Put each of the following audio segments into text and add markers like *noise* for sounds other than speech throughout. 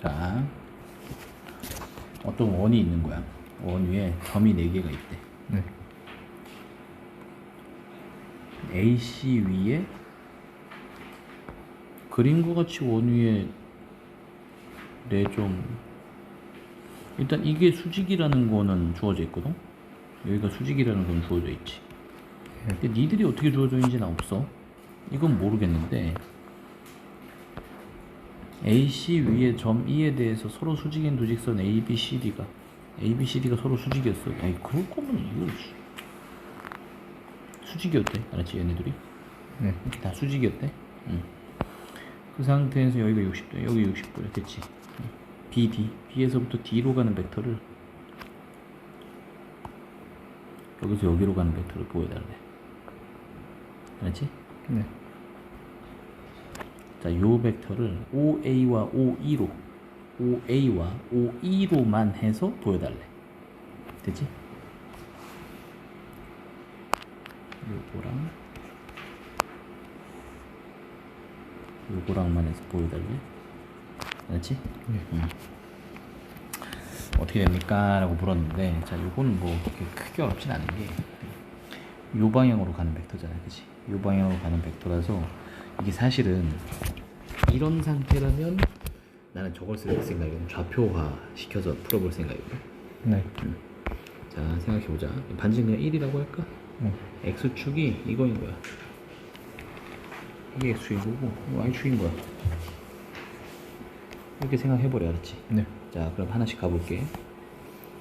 자, 어떤 원이 있는 거야. 원 위에 점이 4개가 있대. 네. AC 위에 그림과 같이 원 위에 네점 일단 이게 수직이라는 거는 주어져 있거든 여기가 수직이라는 건 주어져 있지 근데 니들이 어떻게 주어져 있는지는 없어 이건 모르겠는데 AC 위에 점 E에 대해서 서로 수직인 두 직선 A, B, C, D가 A, B, C, D가 서로 수직이었어 아니 그럴 거면 수- 수직이었대 알았지 얘네들이 네. 이렇게 다 수직이었대. 응. 그 상태에서 여기가 60도, 여기 60도야, 됐지? 응. BD, B에서부터 D로 가는 벡터를 여기서 여기로 가는 벡터를 보여달래. 알았지? 네. 자, 요 벡터를 OA와 OE로, OA와 OE로만 해서 보여달래. 됐지? 요거랑 요거랑만 해서 보여달래. 알았지? 네. 음. 어떻게 됩니까? 라고 물었는데 자 요거는 뭐 그렇게 크게 어렵진 않은 게 요 방향으로 가는 벡터잖아요 그치? 요 방향으로 가는 벡터라서 이게 사실은 이런 상태라면 나는 저걸 쓸 생각이거든 좌표화 시켜서 풀어볼 생각이거든 네. 자 생각해 보자 반지는 그냥 1이라고 할까? 네. X축이 이거인 거야 이게 X축인 거고 Y축인 거야 이렇게 생각해 버려 알았지? 네. 자 그럼 하나씩 가볼게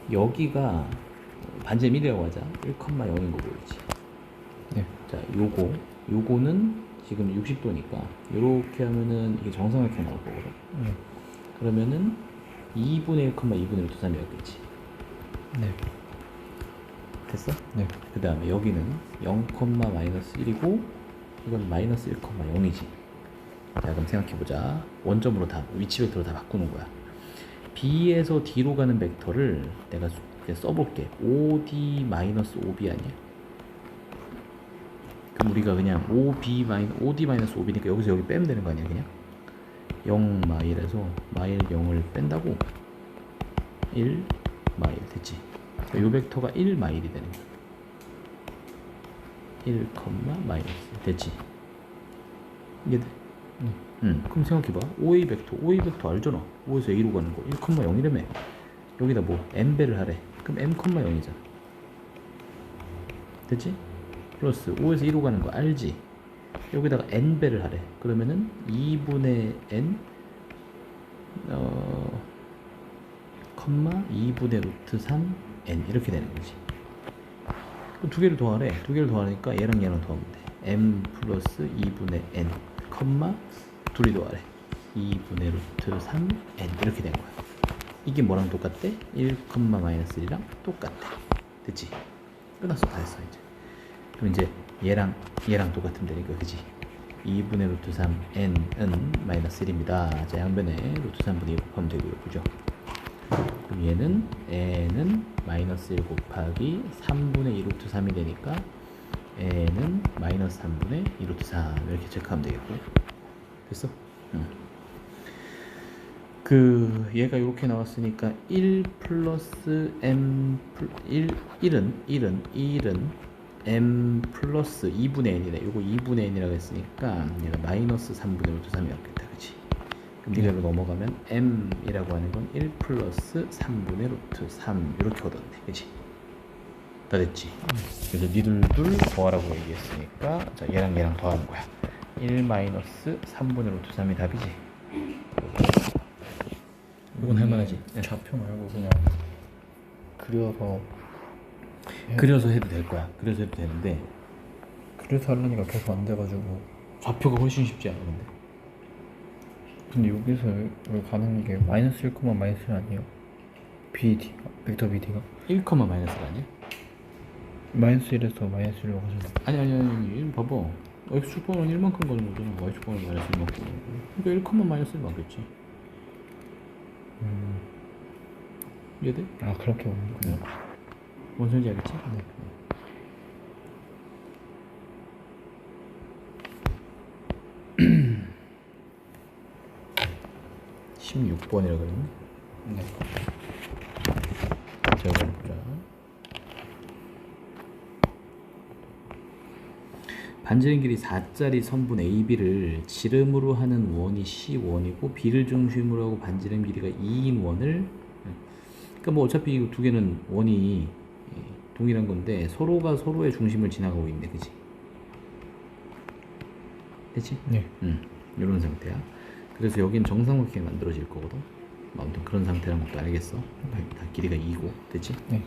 여기가 반지름 1이라고 하자 1,0인 거 보이지 네. 자 요거 요거는 지금 60도니까 요렇게 하면은 이게 정삼각형 나올 거거든 네. 그러면은 2분의 1, 2분의 1 두삼이었겠지 네. 됐어? 네. 그 다음에 여기는 0, 마이너스 1이고 이건 마이너스 1, 0이지 자 그럼 생각해보자 원점으로 다 위치 벡터로 다 바꾸는 거야 B에서 D로 가는 벡터를 내가 써볼게 5D 마이너스 5B 아니야? 그럼 우리가 그냥 5B 마이너 5D 마이너스 5B니까 여기서 여기 빼면 되는 거 아니야 그냥? 0 마일에서 마일 0을 뺀다고 1 마일 됐지? 이 벡터가 1 마일이 되는 거야 1, 마이너스 됐지? 이해돼? 네. 응 그럼 생각해봐 OA 벡터 OA 벡터 알잖아 5에서 A로 가는 거 1,0이라며 여기다 뭐 n배를 하래 그럼 m,0이잖아 됐지? 플러스 5에서 1로 가는 거 알지? 여기다가 n배를 하래. 그러면은 2분의 n 어 컴마 2분의 루트 3 n 이렇게 되는 거지. 두 개를 더하래. 두 개를 더하니까 얘랑 얘랑 더하면 돼. m 플러스 2분의 n 컴마 둘이 더하래. 2분의 루트 3 n 이렇게 된 거야. 이게 뭐랑 똑같대? 1, 마이너스 1이랑 똑같대. 됐지? 끝났어. 다 했어 이제 그럼 이제 얘랑 얘랑 똑같으면 되니까 그지? 2분의 루트 3 n은 마이너스 1입니다 자 양변에 루트 3분의 2 곱하면 되고요 그죠? 그럼 얘는 n은 마이너스 1 곱하기 3분의 2 루트 3이 되니까 n은 마이너스 3분의 2 루트 3 이렇게 체크하면 되겠고 됐어? 응. 그 얘가 이렇게 나왔으니까 1 플러스 m 플 1, 1은 1은 1은 m 플러스 2분의 n이네. 요거 2분의 n이라고 했으니까 얘가 마이너스 3분의 루트 3이었겠다. 그치? 그럼 니가로 넘어가면 m이라고 하는 건 1 플러스 3분의 루트 3 이렇게 얻었네 그치? 다 됐지? 그래서 니들 둘 더하라고 얘기했으니까 자 얘랑 얘랑 더하는 거야. 1 마이너스 3분의 루트 3이 답이지? 이건 할만하지? 좌표 말고 그냥 그려서 그려서 해도 될 거야. 그려서 해도 되는데. 그래서 하려니까 계속 안 돼가지고. 좌표가 훨씬 쉽지 않아 근데. 근데 여기서 여기 가는 게 마이너스 1, 마이너스 1 아니에요? BD 벡터 BD가? 1, 마이너스가 아니야? 마이너스 1에서 마이너스 1로 가잖아 아니 아니 아니. 이 봐봐. X축번은 1만큼 가는 거잖아. Y축번은 마이너스 1만큼 가는 거 그러니까 1, 마이너스 1 맞겠지. 음. 이해돼? 아 그렇게 오는 거야 뭔 소리인지 알겠지? 네. 16번이라고 그랬네. 네. 적어보자. 반지름 길이 4짜리 선분 AB를 지름으로 하는 원이 C1이고 B를 중심으로 하고 반지름 길이가 2인 원을 그러니까 뭐 어차피 이 두 개는 원이 예, 동일한 건데 서로가 서로의 중심을 지나가고 있네 그지? 됐지? 네. 음, 이런 상태야. 그래서 여긴 정삼각형이 만들어질 거거든. 뭐 아무튼 그런 상태라는 것도 알겠어. 다 길이가 2고, 됐지? 네.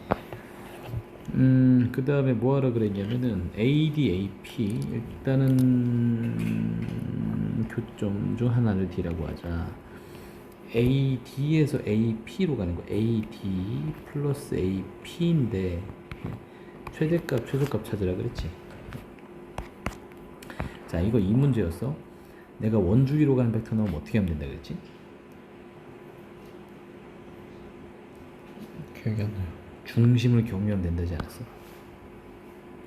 음, 그 다음에 뭐 하라 그랬냐면은 AD, AP 일단은 교점 중 하나를 D라고 하자. AD에서 AP로 가는 거. AD 플러스 AP인데 최대값, 최소값 찾으라 그랬지. 자, 이거 이 문제였어. 내가 원주기로 가는 벡터 나오면 어떻게 하면 된다 그랬지? 기억이 안 나요. 중심을 경유하면 된다지 않았어?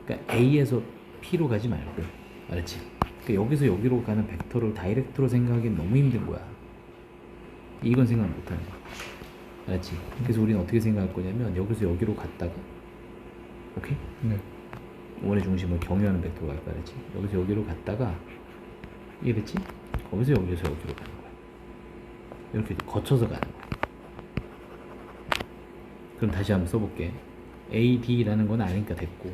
그러니까 A에서 P로 가지 말고 알았지? 그러니까 여기서 여기로 가는 벡터를 다이렉트로 생각하기엔 너무 힘든 거야 이건 생각 못 하는 거야 알았지? 그래서 우리는 어떻게 생각할 거냐면 여기서 여기로 갔다가 오케이? 네. 원의 중심을 경유하는 벡터가 갈 거야 알았지? 여기서 여기로 갔다가 이해됐지? 거기서 여기서 여기로 가는 거야 이렇게 거쳐서 가는 거야 그럼 다시 한번 써볼게. AD라는 건 아니니까 됐고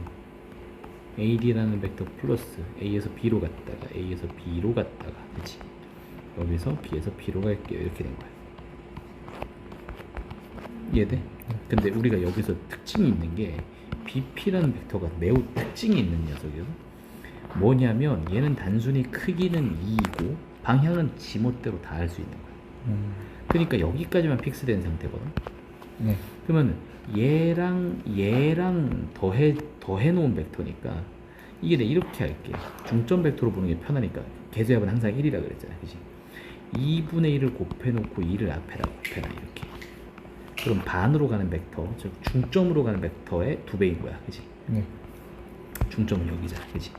AD라는 벡터 플러스 A에서 B로 갔다가 A에서 B로 갔다가 여기서 B에서 B로 갈게요. 이렇게 된 거야. 이해돼? 근데 우리가 여기서 특징이 있는 게 BP라는 벡터가 매우 특징이 있는 녀석이거든 뭐냐면 얘는 단순히 크기는 2이고 방향은 지멋대로 다 할 수 있는 거야. 음. 그러니까 여기까지만 픽스된 상태거든. 네. 그러면 얘랑 얘랑 더해 더해 놓은 벡터니까 이게 내가 이렇게 할게. 중점 벡터로 보는 게 편하니까. 계수합은 항상 1이라 그랬잖아. 그지 2분의 1을 곱해 놓고 2를 앞에다 곱해놔 이렇게 그럼 반으로 가는 벡터 즉 중점으로 가는 벡터의 두 배인 거야 그지 네. 중점은 여기잖아 그지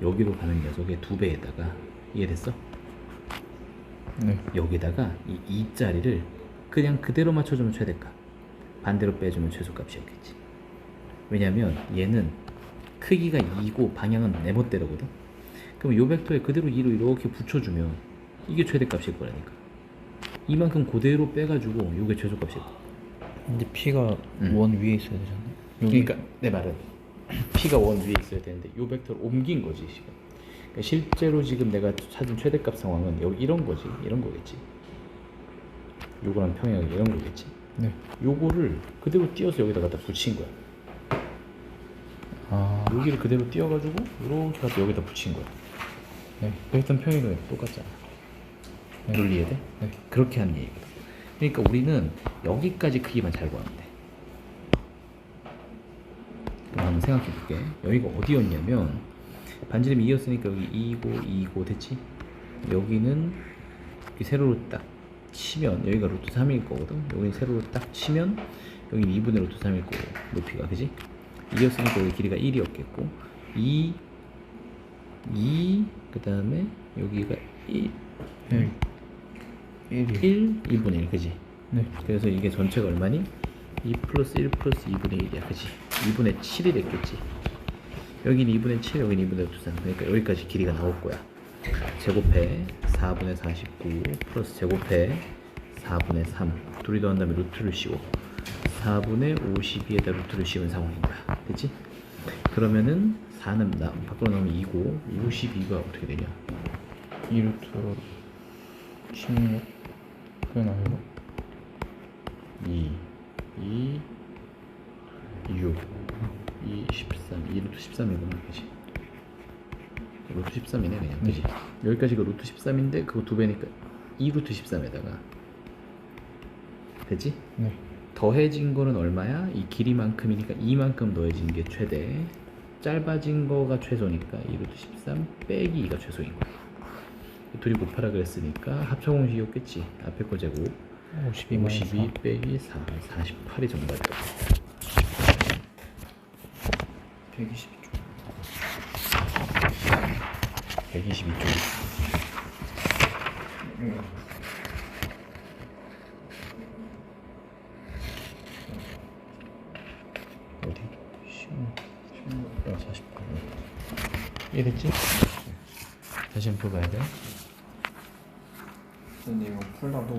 여기로 가는 녀석의 두 배에다가 이해됐어? 네. 여기다가 이 2짜리를 그냥 그대로 맞춰주면 최대값 반대로 빼주면 최소값이었겠지 왜냐면 얘는 크기가 2고 방향은 내 멋대로거든 그럼 요 벡터에 그대로 2로 이렇게 붙여주면 이게 최대값일 거라니까 이만큼 그대로 빼가지고 요게 최소값일 거야 근데 P가 음. 원 위에 있어야 되잖아요. 여기 그러니까 내 말은 *clears throat* P가 원 위에 있어야 되는데 요 벡터를 옮긴 거지 지금 그러니까 실제로 지금 내가 찾은 최대값 상황은 여기 이런 거지 이런 거겠지 요거랑 평행하게 이런 거겠지 네. 요거를 그대로 띄어서 여기다 갖다 붙인 거야 아. 여기를 그대로 띄어가지고 이렇게 갖다 여기다 붙인 거야 네. 벡터 평행은 똑같잖아 네. 논리 이해돼? 네. 그렇게 하는 얘기거든 그러니까 우리는 여기까지 크기만 잘 구하면 돼 그럼 한번 생각해 볼게 여기가 어디였냐면 반지름이 2였으니까 여기 2고 2고 됐지? 여기는 이렇게 세로로 딱 치면 여기가 루트 3일 거거든 여기 세로로 딱 치면 여기 2분의 루트 3일 거고 높이가 그지? 2였으니까 여기 길이가 1이었겠고 2 2 그다음에 여기가 1 네. 1이. 1 2분의 1 그지? 네. 그래서 이게 전체가 얼마니? 2 플러스 1 플러스 2분의 1이야 그지? 2분의 7이 됐겠지 여기는 2분의 7 여기는 2분의 2 3 그러니까 여기까지 길이가 나올 거야 제곱해 4분의 49 플러스 제곱해 4분의 3 둘이 더한 다음에 루트를 씌워 4분의 52에다 루트를 씌운 상황인 거야 됐지? 그러면은 4는 나, 밖으로 나오면 2고 52가 어떻게 되냐 2루트 16. 나와요. 2 2 6 2 13 2 루트 13이구나 그지 루트 13이네 그냥 그지 여기까지가 루트 13인데 그거 두 배니까 2 루트 13에다가 됐지? 네. 더해진 거는 얼마야? 이 길이만큼이니까 이만큼 더해진 게 최대 짧아진 거가 최소니까 2 루트 13 빼기 2가 최소인 거야 둘이 곱하라 그랬으니까 합쳐공식이 었겠지. 앞에 거 제곱 52, 52 빼기 4 48이 정답이라고 122쪽 122쪽. 어디? 15 15 49 이랬지? 다시 한번 봐야 돼. 근데 이거 풀라도